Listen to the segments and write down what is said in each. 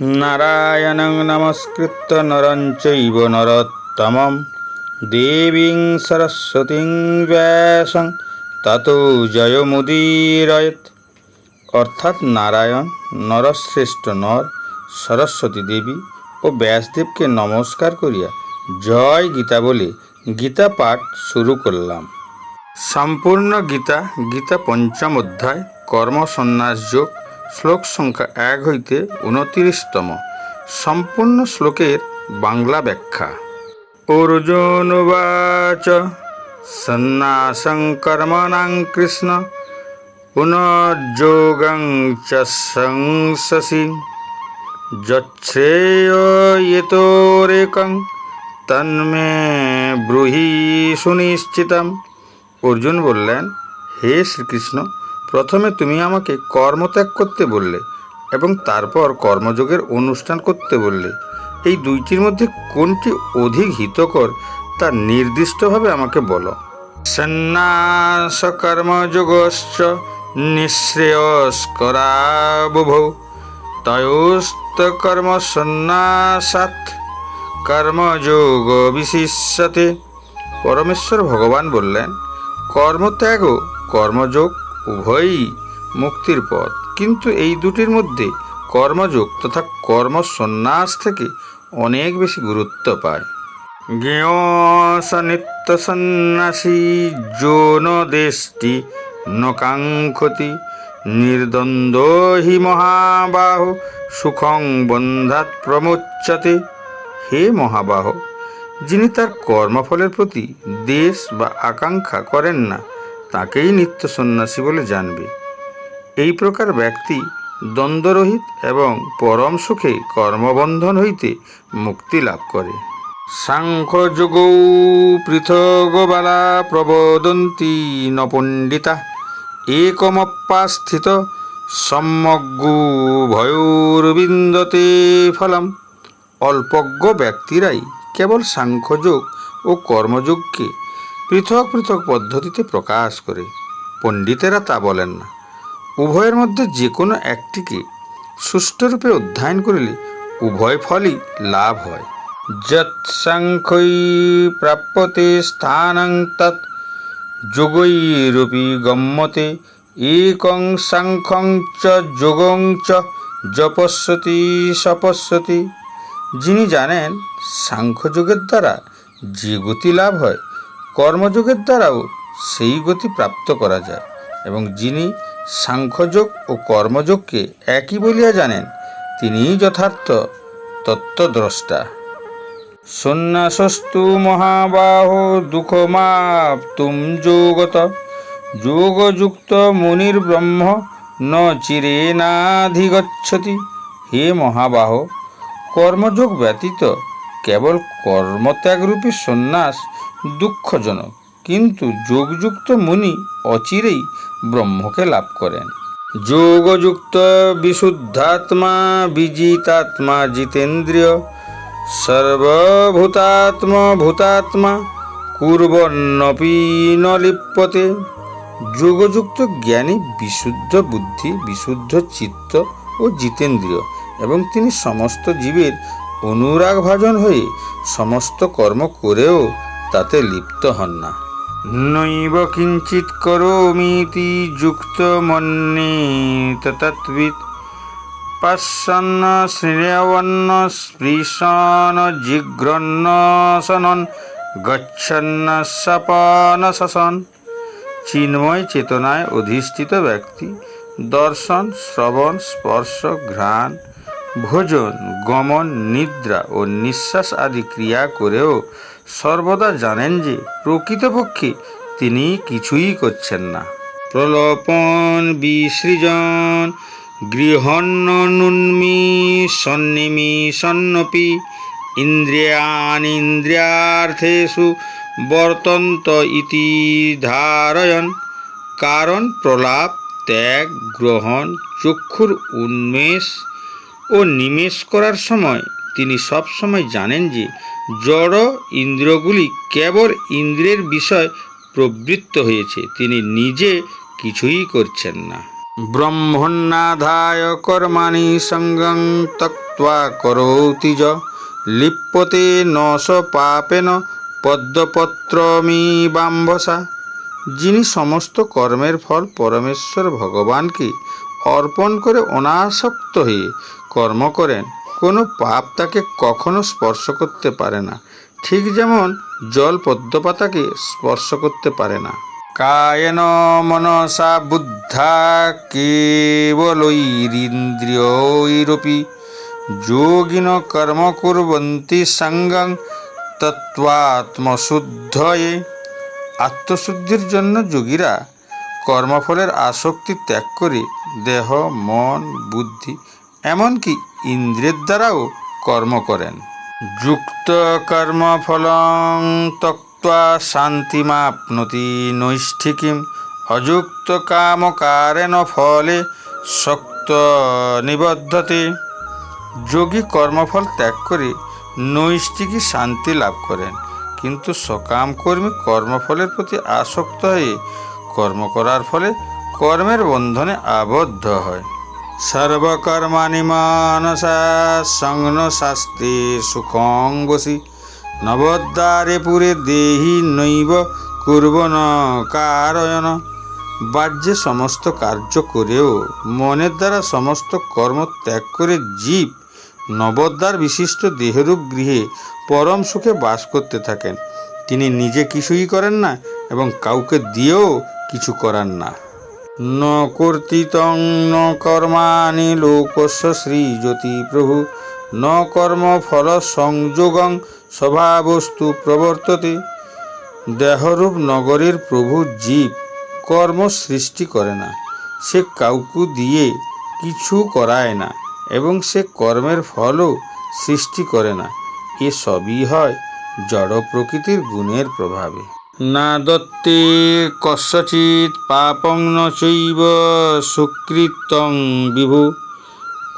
নারায়ণং নমস্কৃত্য নরং চৈব নরোত্তমম দেবীং সরস্বতীং ব্যাসং ততো জয়মুদীরয়ত অর্থাৎ নারায়ণ নরশ্রেষ্ঠ নর সরস্বতী দেবী ও ব্যাসদেবকে নমস্কার করিয়া জয় গীতা বলে গীতা পাঠ শুরু করলাম। সম্পূর্ণ গীতা গীতা পঞ্চম অধ্যায়, কর্মসন্ন্যাস যোগ শ্লোক সংখ্যা এক হইতে উনতিরিশতম। সম্পূর্ণ শ্লোকের বাংলা ব্যাখ্যা। অর্জুনবাচ সন্ন্যাসং কর্মণাং কৃষ্ণ, পুনর্যোগং চ সংসসি। যচ্ছেয়তোরেকং তন্মে ব্রুহি সুনিশ্চিতম। অর্জুন বললেন, হে শ্রীকৃষ্ণ প্রথমে তুমি আমাকে কর্মত্যাগ করতে বললে এবং তারপর কর্মযোগের অনুষ্ঠান করতে বললে। এই দুইটির মধ্যে কোনটি অধিক হিতকর তা নির্দিষ্টভাবে আমাকে বলো। সন্ন্যাস কর্মযোগশ্চ নিঃশ্রেয়স্করা বুভৌ তয়োস্ত কর্ম সন্ন্যাসাত কর্মযোগ বিশিষ্যতে পরমেশ্বর ভগবান বললেন, কর্মত্যাগ কর্মযোগ উভয়ই মুক্তির পথ। কিন্তু এই দুটির মধ্যে কর্মযোগ তথা কর্মসন্ন্যাস থেকে অনেক বেশি গুরুত্ব পায়। জ্ঞেয় নিত্য সন্ন্যাসী যৌন দেশটি নকাঙ্ক্ষতি নির্দ্বন্দ্ব হি মহাবাহ সুখং বন্ধাত প্রমোচ্চতে হে মহাবাহ, যিনি তার কর্মফলের প্রতি দেশ বা আকাঙ্ক্ষা করেন না তাকেই নিত্য সন্ন্যাসী বলে জানবে। এই প্রকার ব্যক্তি দ্বন্দ্বরহিত এবং পরম সুখে কর্মবন্ধন হইতে মুক্তি লাভ করে। সাংখ্যযোগৌ পৃথগবালা প্রবোদন্তি ন পণ্ডিতা একমপ্যাস্থিত সম্যজ্ঞু ভয়োর্বিন্দতে ফলম। অল্পজ্ঞ ব্যক্তিরাই কেবল সাংখ্যযোগ ও কর্মযোগকে পৃথক পৃথক পদ্ধতিতে প্রকাশ করে। পণ্ডিতেরা তা বলেন না। উভয়ের মধ্যে যে কোনো একটিকে সুষ্ঠুরূপে অধ্যয়ন করিলে উভয় ফলই লাভ হয়। যৎ সাংখ্যই প্রাপ্যতে স্থানং তৎ যোগৈরূপী গম্যতে একং সাংখ্যং চ যোগং চ জপস্যতি সপস্যতি যিনি জানেন সাংখ্যযোগের দ্বারা যে গতি লাভ হয় কর্মযোগের দ্বারাও সেই গতি প্রাপ্ত করা যায় এবং যিনি সাংখ্যযোগ ও কর্মযোগকে একই বলিয়া জানেন, তিনিই যথার্থ তত্ত্বদ্রষ্টা। সন্ন্যাসস্তু মহাবাহ দুঃখমাপ্তুম যোগত, যোগযুক্ত মুনির ব্রহ্ম ন চিরেনাধিগচ্ছতি হে মহাবাহ, কর্মযোগ ব্যতীত কেবল কর্মত্যাগরূপী সন্ন্যাস দুঃখজনক। কিন্তু যোগযুক্ত মুনি অচিরেই ব্রহ্মকে লাভ করেন। যোগযুক্ত বিশুদ্ধাত্মা বিজিতাত্মা জিতেন্দ্রিয়, সর্বভূতাত্ম ভূতাত্মা, কুর্বন্নপি ন লিপ্যতে যোগযুক্ত জ্ঞানী বিশুদ্ধ বুদ্ধি, বিশুদ্ধ চিত্ত ও জিতেন্দ্রিয় এবং তিনি সমস্ত জীবের অনুরাগ ভাজন হয়ে সমস্ত কর্ম করেও তাতে লিপ্ত হন না। নৈব কিঞ্চিত করোমিতি যুক্ত মন্যে তত্বিৎ পাশ্যন্ন শ্রেয়বন্ন স্পৃশন জিঘ্রন্ন সনন গচ্ছন্ন সপন শসন চিন্ময় চেতনায় অধিষ্ঠিত ব্যক্তি দর্শন, শ্রবণ, স্পর্শ, ঘ্রাণ, ভোজন, গমন, নিদ্রা ও নিঃশ্বাস আদি ক্রিয়া করেও সর্বদা জানেন যে প্রকৃতপক্ষে তিনি কিছুই করছেন না। প্রলোপন বিসৃজন গৃহন্নুন্মি সন্নিমি সন্নপি, ইন্দ্রিয়ানিন্দ্রিয়ার্থেষু বর্তন্ত ইতি ধারয়ন। কারণ প্রলাপ, ত্যাগ, গ্রহণ, চক্ষুর উন্মেষ ও নিমেষ করার সময় তিনি সবসময় জানেন যে জড় ইন্দ্রগুলি কেবল ইন্দ্রের বিষয় প্রবৃত্ত হয়েছে, তিনি নিজে কিছুই করছেন না। ব্রহ্মণ্যাধায় কর্মাণি সঙ্গং তক্ত ত্যক্ত্বা করৌতি য লিপ্যতে ন স পাপেন পদ্মপত্রমিবাম্বসা যিনি সমস্ত কর্মের ফল পরমেশ্বর ভগবানকে অর্পণ করে অনাসক্ত হয়ে কর্ম করেন কোনো পাপ তাকে কখনো স্পর্শ করতে পারে না। ঠিক যেমন জল পদ্মপাতাকে স্পর্শ করতে পারে না। কায়েন মনসা বুদ্ধা কেবলৈরিন্দ্রিয়ৈরপি। যোগিন কর্ম কুর্বন্তি সঙ্গং তত্ত্বাত্মশুদ্ধয়ে। আত্মশুদ্ধির জন্য যোগীরা কর্মফলের আসক্তি ত্যাগ করে দেহ, মন, বুদ্ধি, এমনকি ইন্দ্রিয়ের দ্বারাও কর্ম করেন। যুক্ত কর্ম কর্মফলং তক্ত্বা শান্তিমাপ্নতি নৈষ্ঠিকিম। অযুক্ত কামকারেণ ফলে শক্ত নিবদ্ধতে। যোগী কর্মফল ত্যাগ করে নৈষ্ঠিকী শান্তি লাভ করেন। কিন্তু সকাম কর্মী কর্মফলের প্রতি আসক্ত হয়ে কর্ম করার ফলে কর্মের বন্ধনে আবদ্ধ হয়। সর্বকর্মাণি মানসা সংন শাস্তে সুখং বসি নবদ্বারে পুরে দেহি নৈব কুর্বন কারয়ন বাহ্যে সমস্ত কার্য করেও মনের দ্বারা সমস্ত কর্ম ত্যাগ করে জীব নবদ্বার বিশিষ্ট দেহরূপ গৃহে পরম সুখে বাস করতে থাকেন তিনি নিজে কিছুই করেন না এবং কাউকে দিয়েও কিছু করার না ন কর্তৃতং ন কর্মাণি লোকস্য শ্রীজ্যোতি প্রভু ন কর্ম ফল সংযোগং স্বভাবস্তু প্রবর্ততে দেহরূপ নগরীর প্রভু জীব কর্ম সৃষ্টি করে না সে কাউকে দিয়ে কিছু করায় না এবং সে কর্মের ফলও সৃষ্টি করে না এ সবই হয় জড় প্রকৃতির গুণের প্রভাবে না দত্তে কস্যচিৎ পাপং ন চৈব সুকৃতং বিভু।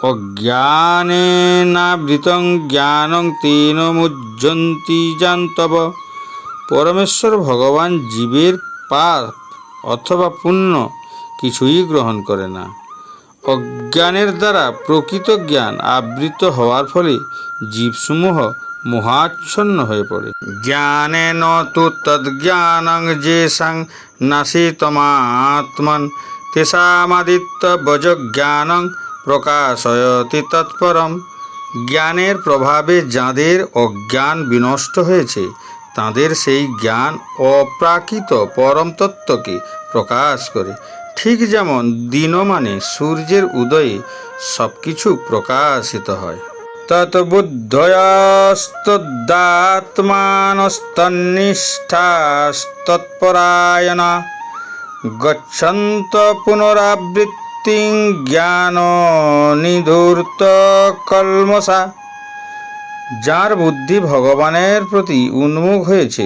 অজ্ঞানেনাবৃতং জ্ঞানং তেন মুজ্জন্তি জান্তব। পরমেশ্বর ভগবান জীবের পাপ অথবা পুণ্য কিছুই গ্রহণ করে না। অজ্ঞানের দ্বারা প্রকৃত জ্ঞান আবৃত হওয়ার ফলে জীবসমূহ মোহাচ্ছন্ন হয়ে পড়ে। জ্ঞানে ন তদ্জ্ঞানং যে সাং নাশিতমাত্মন তেষামাদিত্য বজ জ্ঞানং প্রকাশয়তি তৎপরম। জ্ঞানের প্রভাবে যাদের অজ্ঞান বিনষ্ট হয়েছে, তাদের সেই জ্ঞান অপ্রাকৃত পরম তত্ত্বকে প্রকাশ করে। ঠিক যেমন দিন মানে সূর্যের উদয়ে সব কিছু প্রকাশিত হয় তৎবুদ্ধয়াস্তদ্দাত্মানস্তন্নিষ্ঠাস্তৎপরায়ণা গচ্ছন্ত পুনরাবৃত্তি জ্ঞান নিধূর্ত কলমসা যার বুদ্ধি ভগবানের প্রতি উন্মুখ হয়েছে,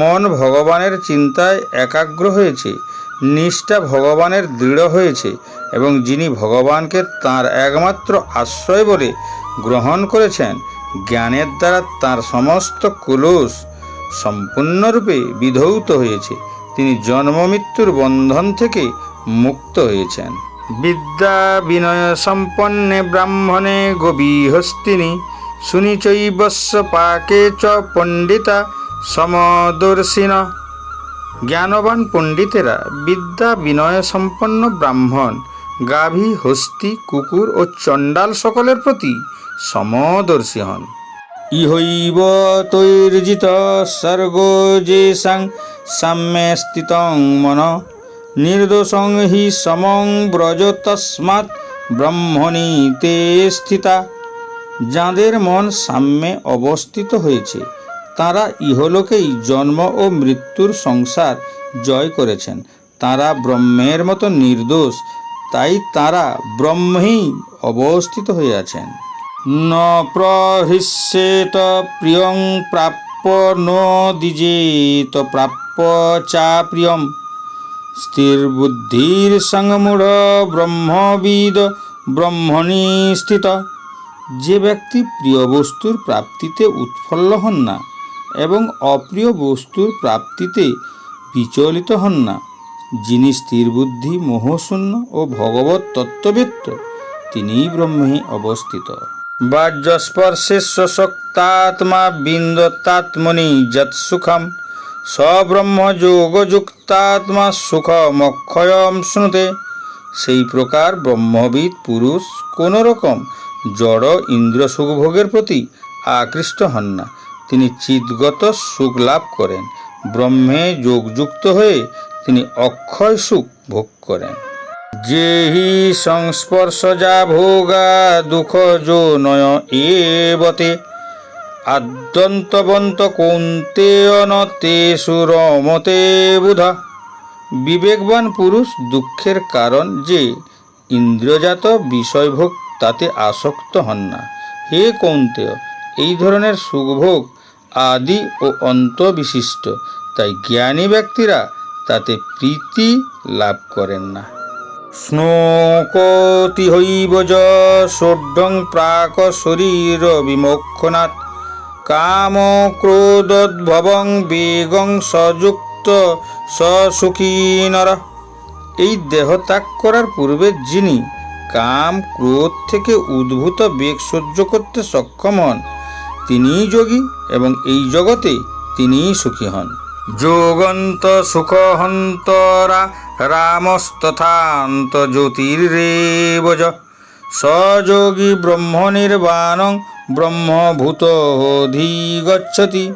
মন ভগবানের চিন্তায় একাগ্র হয়েছে, নিষ্ঠা ভগবানের দৃঢ় হয়েছে, এবং যিনি ভগবানকে তার একমাত্র আশ্রয় বলে গ্রহণ করেছেন, জ্ঞানের দ্বারা তার সমস্ত কুলুষ সম্পূর্ণরূপে বিধৌত হয়েছে। তিনি জন্ম মৃত্যুর বন্ধন থেকে মুক্ত হয়েছেন। বিদ্যা বিনয় সম্পন্নে ব্রাহ্মণে গভীহস্তিনী শুনিচৈবস্য পাকে চ পণ্ডিতা সমদর্শিন। জ্ঞানবান পণ্ডিতেরা বিদ্যা বিনয় সম্পন্ন ব্রাহ্মণ, গাভী, হস্তি, কুকুর ও চণ্ডাল সকলের প্রতি সমদর্শী হন ইহৈব তৈর্জিত সর্গ যেসাং সাম্যে স্থিতং মন, নির্দোষং হি সমং ব্রজ তস্মাৎ ব্রহ্মণি তে স্থিতা। যাঁদের মন সাম্যে অবস্থিত হয়েছে, তারা ইহলোকেই জন্ম ও মৃত্যুর সংসার জয় করেছেন। তারা ব্রহ্মের মতো নির্দোষ, তাই তারা ব্রহ্মেই অবস্থিত হয়ে আছেন। ন প্রহিষ্যেত প্রিয়ং প্রাপ্য ন দ্বিজেত, প্রাপ্য চা প্রিয়ম। স্থির বুদ্ধির সঙ্গমূঢ় ব্রহ্মবিদ ব্রহ্মণি স্থিত। যে ব্যক্তি প্রিয় বস্তুর প্রাপ্তিতে উৎফুল্ল হন না এবং অপ্রিয় বস্তুর প্রাপ্তিতে বিচলিত হন না, যিনি স্থির বুদ্ধি মোহশূন্য ও ভগবত তত্ত্ববেত্ত, তিনিই ব্রহ্মে অবস্থিত। বাহ্যস্পর্শে সশক্তাত্মা বিন্দতাত্মনি যৎসুখম সব্রহ্মযোগযুক্তাত্মা সুখমক্ষয়ম শুনুতে, সেই প্রকার ব্রহ্মবিদ পুরুষ কোনো রকম জড় ইন্দ্র সুখভোগের প্রতি আকৃষ্ট হন না। তিনি চিৎগত সুখ লাভ করেন। ব্রহ্মে যোগযুক্ত হয়ে তিনি অক্ষয় সুখ ভোগ করেন। যেহি সংস্পর্শজা ভোগা দুঃখ যো নয় এবতে। আদ্যন্তবন্ত কৌন্তে অনতে সুরমতে বুধা। বিবেকবান পুরুষ দুঃখের কারণ যে, ইন্দ্রজাত বিষয়ভোগ তাতে আসক্ত হন না। হে কৌন্তেয়, এই ধরনের সুখভোগ আদি ও অন্ত বিশিষ্ট তাই জ্ঞানী ব্যক্তিরা তাতে প্রীতি লাভ করেন না। স্নোকতি হইব য ষোডং প্রাক শরীর বিমোক্ষণাৎ কাম ক্রোধোদ্ভবং বেগং সযুক্ত সসুখী নর। এই দেহ ত্যাগ করার পূর্বে যিনি কাম ক্রোধ থেকে উদ্ভূত বেগ সহ্য করতে সক্ষম হন, তিনিই যোগী এবং এই জগতে তিনিই সুখী হন। যোগন্ত সুখহন্তরা রামস্তথান্ত জ্যোতির্রেবজ সযোগী ব্রহ্ম নির্বাণং ব্রহ্মভূত অধিগচ্ছতি।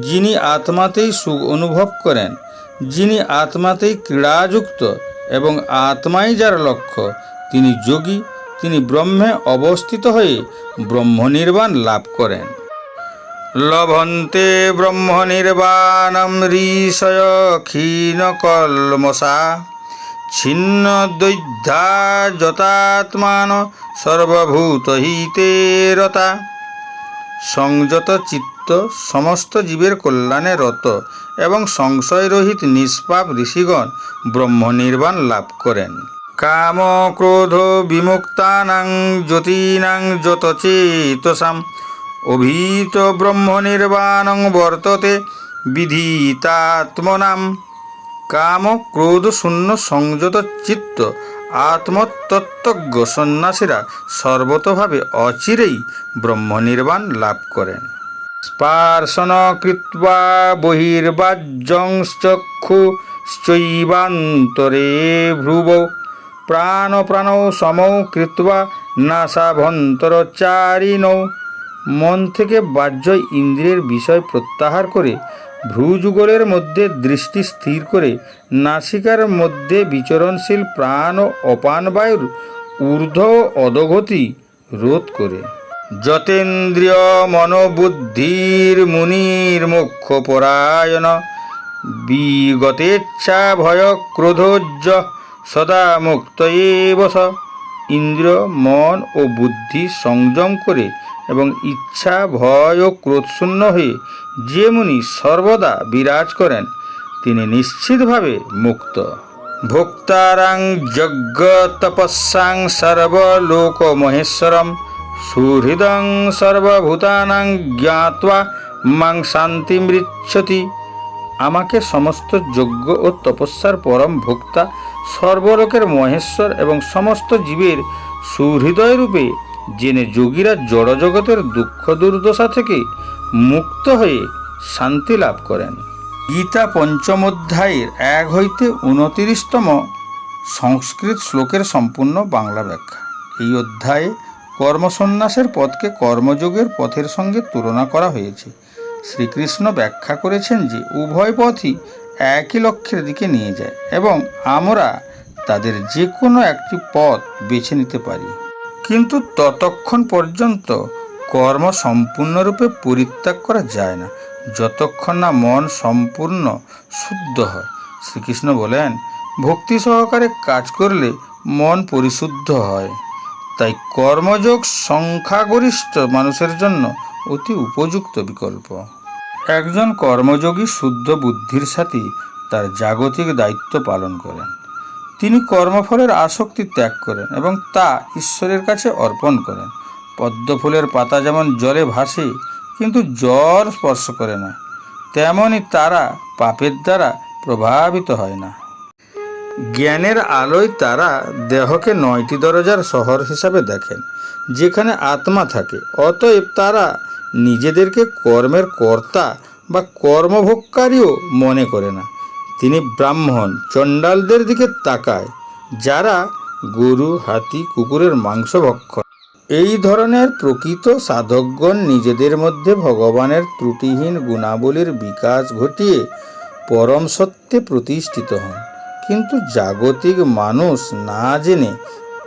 যিনি আত্মাতেই সুখ অনুভব করেন, যিনি আত্মাতেই ক্রীড়াযুক্ত এবং আত্মাই যার লক্ষ্য, তিনি যোগী, তিনি ব্রহ্মে অবস্থিত হয়ে ব্রহ্মনির্বাণ লাভ করেন। লভন্তে ব্রহ্ম নির্বাণম ঋষয় ছিন্ন দৈধ্যা যতাত্মান সর্বভূত হিতে রতা। সংযত চিত্ত সমস্ত জীবের কল্যাণে রত এবং সংশয়রহিত নিষ্পাপ ঋষিগণ ব্রহ্ম নির্বাণ লাভ করেন। কাম ক্রোধ বিমুক্তানাং জ্যোতিনাং যত চেতসাম অভীত ব্রহ্ম নির্বাণং বর্ততে বিধিতাত্মনাম। কাম ক্রোধ শূন্য সংযত চিত্ত আত্মতত্ত্বজ্ঞ সন্ন্যাসীরা সর্বতভাবে অচিরেই ব্রহ্মনির্বাণ লাভ করেন। স্পার্শন কৃত্বা বহির্বাজ্যংশ্চক্ষু চৈবান্তরে ভ্রুব। প্রাণ প্রাণ সমৌ কৃত্বা নাসাভন্তরচারিণৌ মন থেকে বাহ্য ইন্দ্রিয়ের বিষয় প্রত্যাহার করে ভ্রুযুগলের মধ্যে দৃষ্টি স্থির করে নাসিকার মধ্যে বিচরণশীল প্রাণ ও অপান বায়ুর ঊর্ধ্ব অধগতি রোধ করে। যতেন্দ্রিয় মনোবুদ্ধির মুনির মুখ্য পরায়ণ, বিগতেচ্ছা ভয় ক্রোধোজ্জ, সদা মুক্ত বস ইন্দ্র মন ও বুদ্ধি সংযম করে এবং ইচ্ছা, ভয় ও ক্রোধশূন্য হয়ে যে মুনি সর্বদা বিরাজ করেন, তিনি নিশ্চিতভাবে মুক্ত। ভোক্তারাং যজ্ঞ তপস্যাং সর্বলোক মহেশ্বরম সুহৃদং সর্বভূতানাং জ্ঞাত্বা মাং শান্তি মৃচ্ছতি আমাকে সমস্ত যজ্ঞ ও তপস্যার পরম ভোক্তা, সর্বলোকের মহেশ্বর এবং সমস্ত জীবের সুহৃদয় রূপে জেনে যোগীরা জড়জগতের দুঃখ দুর্দশা থেকে মুক্ত হয়ে শান্তি লাভ করেন। গীতা পঞ্চম অধ্যায়ের এক হইতে উনতিরিশতম সংস্কৃত শ্লোকের সম্পূর্ণ বাংলা ব্যাখ্যা। এই অধ্যায়ে কর্মসন্ন্যাসের পথকে কর্মযোগের পথের সঙ্গে তুলনা করা হয়েছে। শ্রীকৃষ্ণ ব্যাখ্যা করেছেন যে, উভয় পথই একই লক্ষ্যের দিকে নিয়ে যায় এবং আমরা তাদের যে কোনো একটি পথ বেছে নিতে পারি। কিন্তু ততক্ষণ পর্যন্ত কর্ম সম্পূর্ণরূপে পরিত্যাগ করা যায় না। যতক্ষণ না মন সম্পূর্ণ শুদ্ধ হয়। শ্রীকৃষ্ণ বলেন, ভক্তি সহকারে কাজ করলে মন পরিশুদ্ধ হয়। তাই কর্মযোগ সংখ্যাগরিষ্ঠ মানুষের জন্য অতি উপযুক্ত বিকল্প। একজন কর্মযোগী শুদ্ধ বুদ্ধির সাথে তার জাগতিক দায়িত্ব পালন করেন। তিনি কর্মফলের আসক্তি ত্যাগ করেন এবং তা ঈশ্বরের কাছে অর্পণ করেন। পদ্মফুলের পাতা যেমন জলে ভাসে, কিন্তু জল স্পর্শ করে না। তেমনই তারা পাপের দ্বারা প্রভাবিত হয় না। জ্ঞানের আলোয় তারা দেহকে নয়টি দরজার শহর হিসাবে দেখেন, যেখানে আত্মা থাকে। অতএব তারা নিজেদেরকে কর্মের কর্তা বা কর্মভোগকারীও মনে করে না। তিনি ব্রাহ্মণ, চণ্ডালদের দিকে তাকায়, যারা গরু, হাতি, কুকুরের মাংস ভক্ষণ এই ধরনের প্রকৃত সাধকগণ নিজেদের মধ্যে ভগবানের ত্রুটিহীন গুণাবলীর বিকাশ ঘটিয়ে পরম সত্যে প্রতিষ্ঠিত হন। কিন্তু জাগতিক মানুষ না জেনে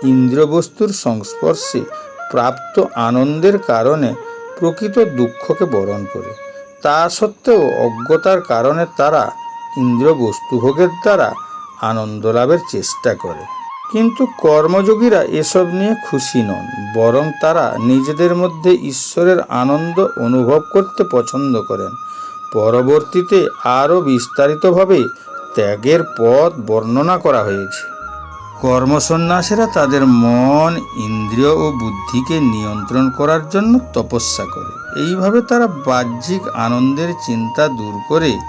ইন্দ্রবস্তুর সংস্পর্শে প্রাপ্ত আনন্দের কারণে প্রকৃত দুঃখকে বরণ করে। তা সত্ত্বেও অজ্ঞতার কারণে তারা ইন্দ্র বস্তুভোগের দ্বারা আনন্দ লাভের চেষ্টা করে। কিন্তু কর্মযোগীরা এসব নিয়ে খুশি নন, বরং তারা নিজেদের মধ্যে ঈশ্বরের আনন্দ অনুভব করতে পছন্দ করেন। পরবর্তীতে আরও বিস্তারিতভাবে ত্যাগের পথ বর্ণনা করা হয়েছে। কর্মসন্ন্যাসীরা তাদের মন, ইন্দ্রিয় ও বুদ্ধিকে নিয়ন্ত্রণ করার জন্য তপস্যা করে। এইভাবে তারা বাহ্যিক আনন্দের চিন্তা দূর করে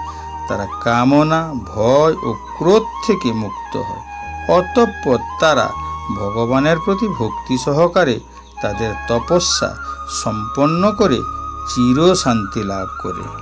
তারা কামনা, ভয় ও ক্রোধ থেকে মুক্ত হয়। অতঃপর তারা ভগবানের প্রতি ভক্তি সহকারে তাদের তপস্যা সম্পন্ন করে চির শান্তি লাভ করে।